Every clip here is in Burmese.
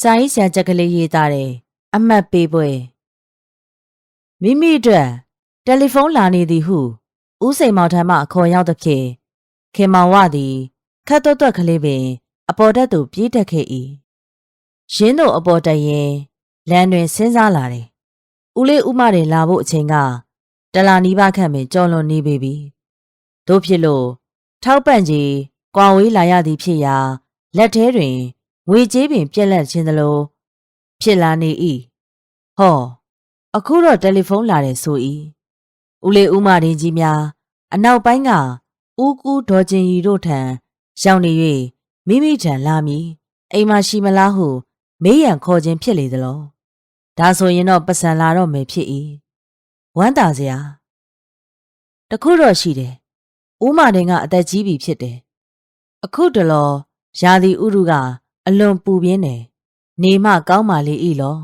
စာရေးဆရာချက်ကလေးရေးသားတယ်အမှတ်ပေးပွဲမိမိအတွက်တယ်လီဖုန်းလာနေသည်ဟုဦးစိန်မောင်ထံမှအခေါ်ရောက်သဖြင့်ခင်မောင်ဝသည်ခတ်သွက်သွက်ကလေးပင် အပေါ်တက်သို့ပြေးတက်ခဲ့၏ရင်းတို့အပေါ်တက်ရင်လမ်းတွင်စဉ်းစားလာတယ်ဦးလေးဦးမတွေလာဖို့အချိန်ကတလာနီးပါးခန့်ပင်ကြော်လွန်နေပေပြီတို့ဖြစ်လို့ထောက်ပံ့ကြီးကွာဝေးလာရသည်ဖြစ်ရာလက်ထဲတွင် ငွေကြေးပင်ပြက်လက်ခြင်းသလိုဖြစ်လာနေ၏ဟောအခုတော့တယ်လီဖုန်းလာတယ်ဆို၏ဦးလေးဦးမရင်းကြီးများအနောက်ပိုင်းကဦးကူဒေါ်ကျင်ရီတို့ထံရောက်နေ၍မိမိထံလာမည်အိမ်မရှိမလားဟုမေးရန်ခေါ်ခြင်းဖြစ်လေသလောဒါဆိုရင်တော့ပတ်စံလာတော့မယ်ဖြစ်၏ဝမ်းသာစရာတခုတော့ရှိတယ်ဦးမတင်ကအသက်ကြီးပြီဖြစ်တယ်အခုတလောရာသီဥတုက အလွန်ပူပြင်းတယ်နေမှကောင်းပါလေဤလော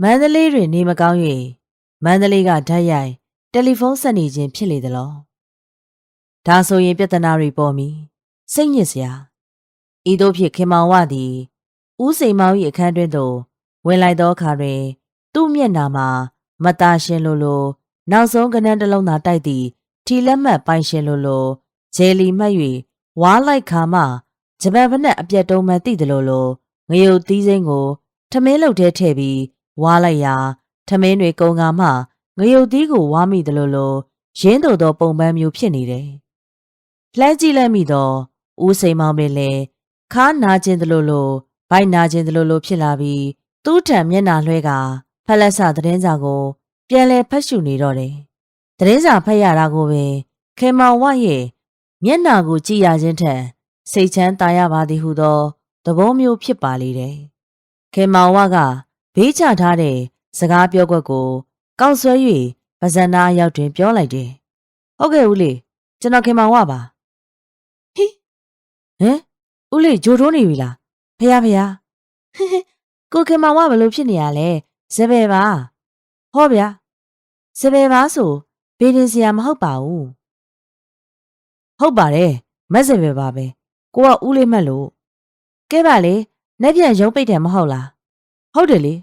မန္တလေးတွင်နေမကောင်း၍မန္တလေးကဓာတ်ရိုက်တယ်လီဖုန်းဆက်နေခြင်းဖြစ်လေသလောဒါဆိုရင်ပြဿနာတွေပေါ်မီစိတ်ညစ်စရာဤသို့ဖြစ်ခင်မောင်ဝသည်ဦးစိန်မောင်၏အခန်းတွင်သို့ဝင်လိုက်သောအခါတွင် သူ့မျက်နှာမှာမตาရှင်လိုလို နောက်ဆုံးကနန်းတစ်လုံးသာတိုက်သည့်ထီလက်မှတ်ပိုင်ရှင်လိုလိုဂျယ်လီမှတ်၍ဝါလိုက်ခါမှ ဂျပန်ဖက်နဲ့အပြက်တုံးမှသိတယ်လို့လိုငရုတ်သီးစိမ်းကိုထမင်းလုတ်ထဲထည့်ပြီးဝါလိုက်ရာထမင်းတွေကုံကမှငရုတ်သီးကိုဝါမိတယ်လို့လိုရင်းတို့သောပုံပန်းမျိုးဖြစ်နေတယ်။လှမ်းကြည့်လိုက်မိတော့ဦးစိန်မောင်ပင်လည်းခါနာကျင်တယ်လို့လိုဘိုက်နာကျင်တယ်လို့လိုဖြစ်လာပြီးသူ့ထံမျက်နှာလွှဲကဖက်လက်ဆသတင်းစာကို ပြန်လဲဖတ်ရှုနေတော့တယ်။သတင်းစာဖတ်ရတာကိုပင်ခေမောင်ဝရဲ့မျက်နှာကိုကြည့်ရခြင်းထက် စိတ်ချမ်းသာရပါသည်ဟုသောသဘောမျိုးဖြစ်ပါလေတယ်။ခေမောင်ဝကဘေးချထားတဲ့စကားပြောကွက်ကို ကောက်ဆွဲ၍ပဇန်နာအရောက်တွင်ပြောလိုက်တယ်။ဟုတ်ကဲ့ဦးလေးကျွန်တော်ခင်မောင်ဝပါ။ဟိဟမ်ဦးလေးဂျိုတိုးနေပြီလား။ဖះဖះဟိဟိကိုခင်မောင်ဝဘလို့ဖြစ်နေရလဲ။ဇပယ်ပါ။ဟောဗျာ။ဇပယ်ပါဆိုဘေးတင်စရာမဟုတ်ပါဘူး။ဟုတ်ပါတယ်မက်ဇပယ်ပါပဲ။ ကိုကဦးလေးမှတ်လို့ကဲပါလေ။နှက်ပြန်ရုံးပိတ်တယ်မဟုတ်လား။ဟုတ်တယ်လေ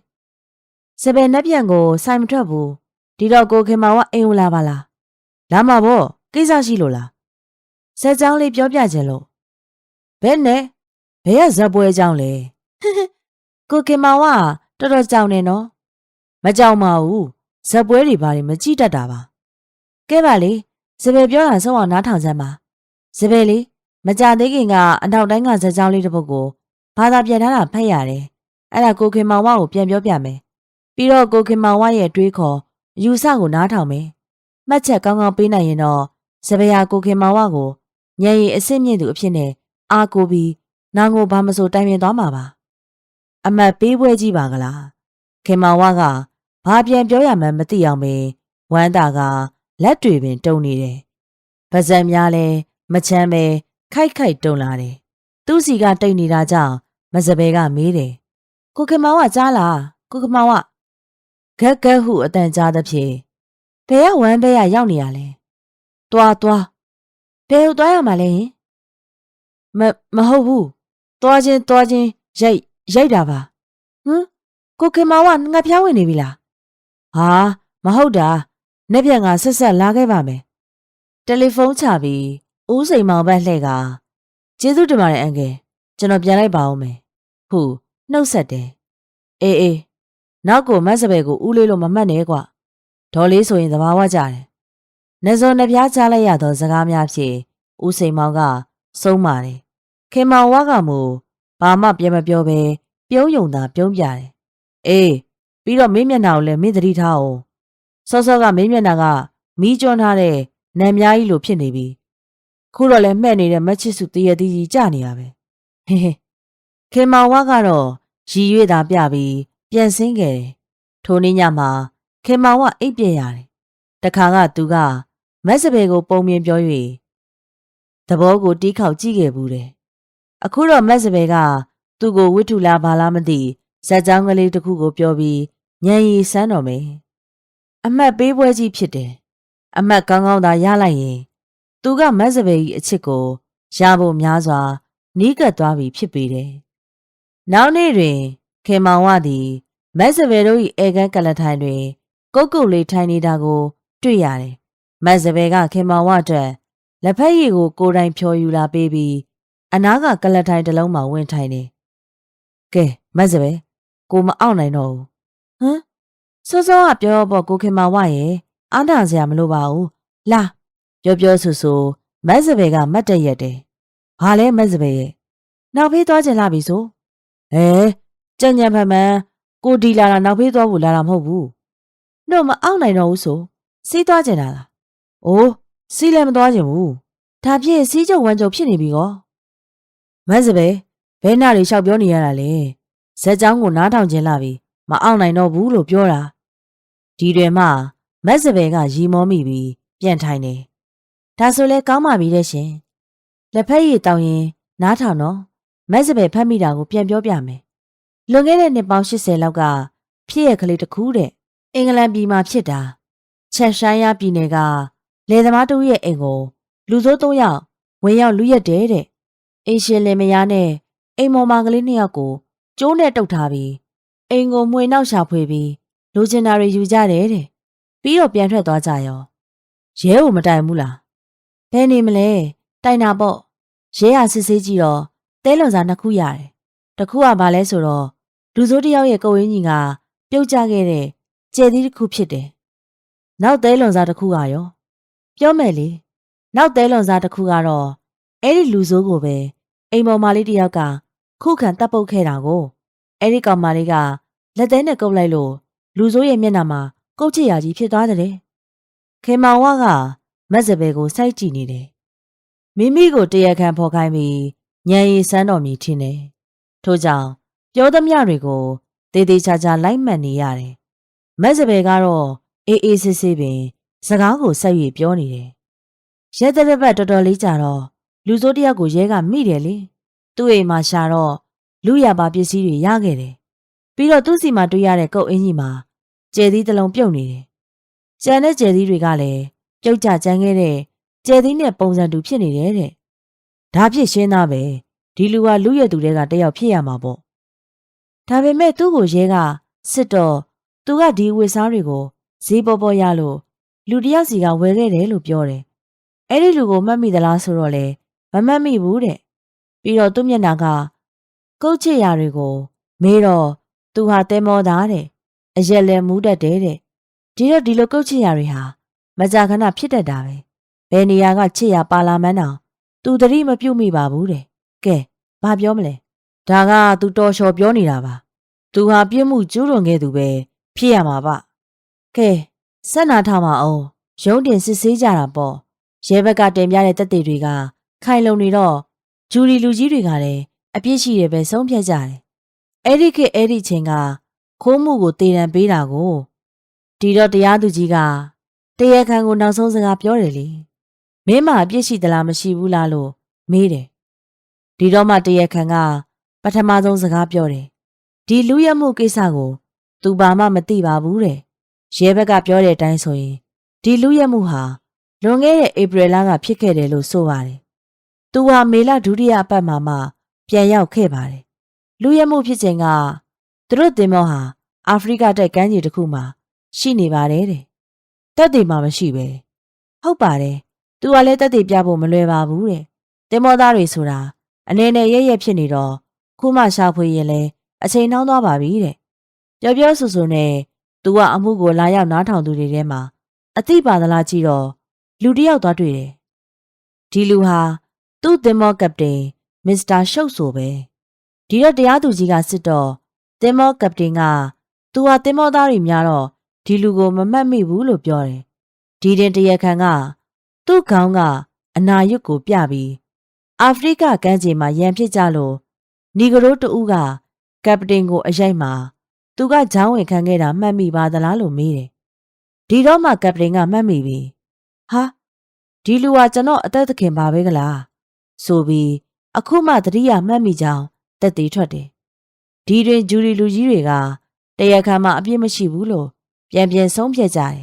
။စပယ်နှက်ပြန်ကိုစိုင်မထွက်ဘူး။ဒီတော့ကိုခင်မောင်ကအိမ်ကိုလာပါလား။လာမှာပေါ့ကိစ္စရှိလို့လား။စက်ကြောင်းလေးပြောပြခြင်းလို့ဘယ်နဲ့ဘယ်ကဇက်ပွဲကြောင်းလဲ။ကိုခင်မောင်ကတော်တော်ကြောင်နေနော်။မကြောင်ပါဘူး။ဇက်ပွဲတွေဘာတွေမကြည့်တတ်တာပါ။ကဲပါလေ။စပယ်ပြောတာဆုံးအောင်နားထောင်စမ်းပါ။စပယ်လေး မကြသေးခင်ကအနောက်တိုင်းကဇက်ကြောင်းလေးတစ်ပုဒ်ကိုဘာသာပြန်ထားတာဖတ်ရတယ်။အဲ့ဒါကိုခင်မောင်ဝကိုပြန်ပြောပြမယ်။ပြီးတော့ကိုခင်မောင်ဝရဲ့တွေးခေါ်အယူဆကိုနားထောင်မယ်။မှတ်ချက်ကောင်းကောင်းပေးနိုင်ရင်တော့စပယ်ယာကိုခင်မောင်ဝကိုညံရီအစ်စ်မြင့်သူအဖြစ်နဲ့အားကိုပြီးနာငိုဘာမဆိုတိုင်ပင်သွားမှာပါ။အမတ်ပေးပွဲကြီးပါကလား။ခင်မောင်ဝကဘာပြန်ပြောရမှန်းမသိအောင်ပဲဝမ်းတာကလက်တွေပင်တုံနေတယ်။ပါဇက်များလဲမချမ်းပဲ ခိုက်ခိုက်တုံလာတယ်။သူ့စီကတိတ်နေတာကြောင့်မစပယ်ကမေးတယ်။ကိုခင်မောင်ကကြားလားကိုခင်မောင်ကဂက်ဂက်ဟုအတန်ကြားသဖြင့်ဘယ်ကဝမ်းဘဲရရောက်နေရလဲ။တွားတွားဘယ်ကိုတွားရမှာလဲဟင်မမဟုတ်ဘူး။တွားချင်းတွားချင်းရိုက်ရိုက်တာပါ။ဟမ်ကိုခင်မောင်ကငှက်ဖျားဝင်နေပြီလား။ဟာမဟုတ်တာ။နေ့ပြန်ကဆက်ဆက်လာခဲ့ပါမယ်။တယ်လီဖုန်းချပြီး ဦးစိန်မောင်ဘက်လှည့်ကကျေးဇူးတင်ပါတယ်အန်ကယ်ကျွန်တော်ပြန်လိုက်ပါဦးမယ်ဟုနှုတ်ဆက်တယ်အေးအေးနောက်ကိုမတ်စပယ်ကိုဦးလေးလို့မမှတ်နဲ့ကွဒေါ်လေးဆိုရင်သဘာဝကြတယ်နေစုံနှပြားချလိုက်ရသောစကားများဖြင့်ဦးစိန်မောင်ကစုံးပါတယ်ခင်မောင်ဝါကမူဘာမှပြန်မပြောဘဲပြုံးယုံသာပြုံးပြတယ်အေးပြီးတော့မင်းမျက်နှာကိုလည်းမင်းသတိထားအောင်စောစောကမင်းမျက်နှာကမီးကျွန်းထားတဲ့နံများကြီးလိုဖြစ်နေပြီ ခုတော့လည်းမှဲ့နေတဲ့မက်ချစ်စုတရတီကြီးကြနေရပဲဟင်းဟင်းခင်မောင်ဝါကတော့ရည်ရွေတာပြပြီးပြန်ဆင်းခဲ့တယ်ထိုနေ့ညမှာခင်မောင်ဝအိပ်ပြက်ရတယ်တခါကသူကမက်စပယ်ကိုပုံမြင်ပြော၍သဘောကိုတီးခေါက်ကြည့်ခဲ့ဘူးတယ်အခုတော့မက်စပယ်ကသူ့ကိုဝိထုလားဘာလားမသိဇက်ကြောင်းကလေးတစ်ခုကိုပြောပြီးညံရီစမ်းတော်မယ်အမှတ်ပေးပွဲကြီးဖြစ်တယ်အမှတ်ကောင်းကောင်းသာရလိုက်ရင် သူကမတ်စပယ်ကြီးအချစ်ကိုရဖို့များစွာနီးကပ်သွားပြီဖြစ်ပေတယ်နောက်နေ့တွင်ခင်မောင်ဝသည်မက်စပယ်တို့၏အေကန်ကလထိုင်တွင် ကုတ်ကုတ်လေးထိုင်နေတာကို တွေ့ရတယ်။မက်စပယ်ကခင်မောင်ဝအတွက်လက်ဖက်ရည်ကိုကိုယ်တိုင်ဖြော်ယူလာပေးပြီးအနားကကလထိုင်တစ်လုံးမှာဝင်ထိုင်တယ်။ကဲမက်စပယ်ကိုမအောင်နိုင်တော့ဘူး။ဟမ်စောစောကပြောတော့ပေါ့ကိုခင်မောင်ဝရဲ့အားနာစရာမလိုပါဘူး။လာ ပြောပြောဆိုဆိုမက်စပယ်ကမတ်တက်ရက်တယ်။ဘာလဲမက်စပယ်ရဲ့နောက်ဖေးသွားချင်လာပြီဆို။ဟဲကြံ့ကြံ့ဖန်ဖန်ကိုဒီလာတာနောက်ဖေးသွားဖို့လာတာမဟုတ်ဘူး။တော့မအောင်နိုင်တော့ဘူးဆိုစီးသွားချင်တာလား။အိုးစီးလည်းမသွားချင်ဘူး။ဒါဖြင့်စီးကြုံဝမ်းကြုံဖြစ်နေပြီကော။မက်စပယ်ဘဲနာလေးလျှောက်ပြောနေရတာလေ။ဇက်ကြောင်းကိုနားထောင်ခြင်းလာပြီမအောင်နိုင်တော့ဘူးလို့ပြောတာ။ဒီတွင်မှမက်စပယ်ကရီမောမိပြီးပြန်ထိုင်တယ်။ ဒါဆိုလဲကောင်းပါပြီတဲ့ရှင်။လက်ဖက်ရည်တောင်းရင်နားထောင်တော့မက်စပယ်ဖတ်မိတာကိုပြန်ပြောပြမယ်။လွန်ခဲ့တဲ့နှစ်ပေါင်း80လောက်ကဖြစ်ရကလေးတစ်ခုတဲ့အင်္ဂလန်ပြည်မှာဖြစ်တာချက်ရှိုင်းရပြည်နယ်ကလယ်သမားတို့ရဲ့အိမ်ကိုလူဆိုးသုံးယောက်ဝင်ရောက်လူရက်တယ်တဲ့အင်ရှင်လင်မယားနဲ့အိမ်မော်မကလေးနှစ်ယောက်ကိုကျိုးနဲ့တုတ်ထားပြီးအိမ်ကိုမှွေနောက်ရှာဖွေပြီးလိုချင်တာတွေယူကြတယ်တဲ့ပြီးတော့ပြန်ထွက်သွားကြရောရဲကိုမတိုင်ဘူးလား ဘယ်နေမလဲတိုင်တာပေါ့ရဲရစစ်ဆေးကြည့်တော့တဲလွန်စာနှစ်ခုရတယ်တစ်ခုကဘာလဲဆိုတော့လူဆိုးတစ်ယောက်ရဲ့ကိုယ်ရင်းကြီးကပြုတ်ကျခဲ့တဲ့ကျယ်သီးတစ်ခုဖြစ်တယ်နောက်တဲလွန်စာတစ်ခုကရောပြောမယ်လေနောက်တဲလွန်စာတစ်ခုကတော့အဲ့ဒီလူဆိုးကိုပဲအိမ်ပေါ်မလေးတစ်ယောက်ကခုခံတပ်ပုတ်ခဲ့တာကိုအဲ့ဒီကောင်မလေးကလက်သေးနဲ့ကုပ်လိုက်လို့လူဆိုးရဲ့မျက်နှာမှာကုတ်ချစ်ရာကြီးဖြစ်သွားတယ်ခေမောင်ဝက မက်စပယ်ကိုစိုက်ကြည့်နေတယ်မိမိကိုတရခံဖော်ခိုင်းပြီးညံရီစမ်းတော်မူထင်တယ်ထို့ကြောင့်ပြောသမျှတွေကိုတေးသေးချာချာလိုက်မှတ်နေရတယ်မက်စပယ်ကတော့အေးအေးဆေးဆေးပင် စကားကိုဆက်၍ပြောနေတယ်ရဲတဲ့ဘက်တော်တော်လေးကြာတော့လူစိုးတယောက်ကိုရဲကမိတယ်လေသူ့အိမ်မှာရှာတော့လူရပါပစ္စည်းတွေရခဲ့တယ်ပြီးတော့သူ့စီမှာတွေ့ရတဲ့ကုတ်အင်းကြီးမှာကျယ်သီးတစ်လုံးပြုတ်နေတယ်ကျန်တဲ့ကျယ်သီးတွေကလည်း ပြုတ်ကျကျန်းခဲ့တဲ့ကျယ်သီးနဲ့ပုံစံတူဖြစ်နေတယ်တဲ့ဒါဖြစ်ရှင်းသားပဲဒီလူကလူရဲ့သူတွေကတယောက်ဖြစ်ရမှာပေါ့ဒါပေမဲ့သူ့ကိုရဲကစစ်တော့သူကဒီဝစ်စားတွေကိုဈေးပေါ်ပေါ်ရလို့လူတယောက်စီကဝယ်ခဲ့တယ်လို့ပြောတယ်အဲ့ဒီလူကိုမှတ်မိသလားဆိုတော့လေမမှတ်မိဘူးတဲ့ပြီးတော့သူ့မျက်နှာကကုတ်ချစ်ရာတွေကိုမေးတော့သူဟာတဲမောသားတဲ့အရက်လည်းမူးတတ်တယ်တဲ့ဒီတော့ဒီလိုကုတ်ချစ်ရာတွေဟာ မကြာခဏဖြစ်တတ်တာပဲဘယ်နေရာကချစ်ရာပါလာမန်းတောင်သူသတိမပြုတ်မိပါဘူးတဲ့ကဲဘာပြောမလဲဒါကသူတော်လျှော်ပြောနေတာပါသူဟာပြစ်မှုကျူးလွန်ခဲ့သူပဲဖြစ်ရမှာပါကဲဆက်နာထားမအောင်ရုံးတင်စစ်ဆေးကြတာပေါ့ရဲဘက်ကတင်ပြတဲ့တက်တွေတွေကခိုင်လုံနေတော့ဂျူရီလူကြီးတွေကလည်းအပြစ်ရှိတယ်ပဲဆုံးဖြတ်ကြတယ်အဲ့ဒီခေတ်အဲ့ဒီချိန်ကခိုးမှုကိုတေတံပေးတာကိုဒီတော့တရားသူကြီးက တရားခံကိုနောက်ဆုံးစကားပြောတယ်လေမင်းမအပြစ်ရှိသလားမရှိဘူးလားလို့မေးတယ်ဒီတော့မှတရားခံကပထမဆုံးစကားပြောတယ်ဒီလူရမှုကိစ္စကိုသူဘာမှမသိပါဘူးတဲ့ရဲဘက်ကပြောတဲ့အတိုင်းဆိုရင်ဒီလူရမှုဟာလွန်ခဲ့တဲ့ဧပြီလကဖြစ်ခဲ့တယ်လို့ဆိုပါတယ်သူဟာမေလဒုတိယအပတ်မှာမှပြန်ရောက်ခဲ့ပါတယ်လူရမှုဖြစ်ချိန်ကသူတို့တင်မောဟာအာဖရိကတိုက်ကမ်းခြေတစ်ခုမှာရှိနေပါတယ်တဲ့ တက်တွေမှာမရှိပဲဟုတ်ပါတယ်သူကလည်းတက်တွေပြဖို့မလွယ်ပါဘူးတဲ့တင်မောသားတွေဆိုတာအနေနဲ့ရရက်ဖြစ်နေတော့ခုမှရှာဖွေရင်လဲအချိန်နှောင်းသွားပါပြီတဲ့ပြောပြောဆိုဆိုနဲ့သူကအမှုကိုလာရောက်နားထောင်သူတွေထဲမှာအသိပါသလားကြည့်တော့လူတစ်ယောက်သွားတွေ့တယ်ဒီလူဟာသူ့တင်မောကပတိန်မစ္စတာရှုပ်ဆိုပဲဒီတော့တရားသူကြီးကစစ်တော့တင်မောကပတိန်ကသူဟာတင်မောသားတွေများတော့ ဒီလူကိုမမှတ်မိဘူးလို့ပြောတယ်ဒီတင်တရခံကသူ့ခေါင်းကအနာရွတ်ကိုပြပြီးအာဖရိကကမ်းခြေမှာရန်ဖြစ်ကြလို့နီဂရိုတူကကပတိန်ကိုအရိုက်မှာသူကဂျောင်းဝင်ခံခဲ့တာမှတ်မိပါသလားလို့မေးတယ်ဒီတော့မှကပတိန်ကမှတ်မိပြီဟာဒီလူကကျွန်တော်အသက်သခင်ပါပဲကလားဆိုပြီးအခုမှတတိယမှတ်မိကြောင်းတက်သေးထွက်တယ်ဒီတွင်ဂျူရီလူကြီးတွေကတရားခံမှအပြစ်မရှိဘူးလို့ ပြန်ပြန်ဆုံးဖြတ်ကြတယ်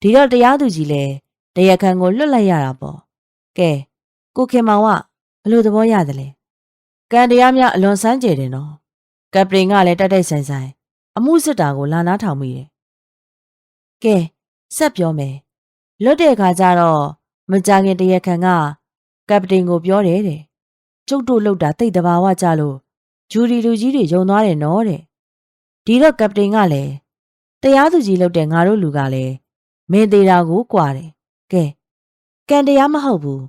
ဒီတော့တရားသူကြီးလည်းတရားခံကိုလွတ်လိုက်ရတာပေါ့ကဲကိုခင်မောင်ကဘယ်လိုသဘောရတယ်လဲကံတရားများအလွန်စမ်းကြယ်တယ်နော်ကပတင်ကလည်းတိုက်တိုက်ဆိုင်ဆိုင်အမှုစစ်တာကိုလာနားထောင်မိတယ်ကဲဆက်ပြောမယ်လွတ်တဲ့အခါကျတော့မကြခင်တရက်ခန်ကကပတင်ကိုပြောတယ်တဲ့ကျုပ်တို့လောက်တာတိတ်တဘာဝကြလို့ဂျူရီလူကြီးတွေယုံသွားတယ်နော်တဲ့ဒီတော့ကပတင်ကလည်း တရားသူကြီးလောက်တဲ့ငါတို့လူကလည်းမင်းသေးတာကိုကြွားတယ်ကဲကံတရားမဟုတ်ဘူး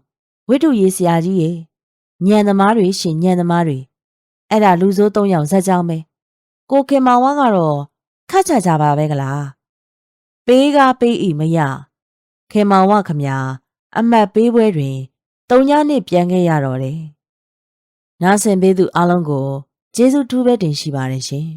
ဝိတုရေးဆရာကြီးရေညံသမားတွေရှင်ညံသမားတွေအဲ့ဒါလူဆိုး၃ယောက်ဇက်ကြောင်းပဲကိုခင်မောင်ဝါကတော့ခတ်ချကြပါပဲကလားပေးကားပေးဤမရခင်မောင်ဝခမညာအမတ်ပေးပွဲတွင်တုံညနှစ်ပြန်ခဲ့ရတော့တယ်နားဆင်ပေးသူအားလုံးကိုကျေးဇူးထူးပဲတင်ရှိပါတယ်ရှင်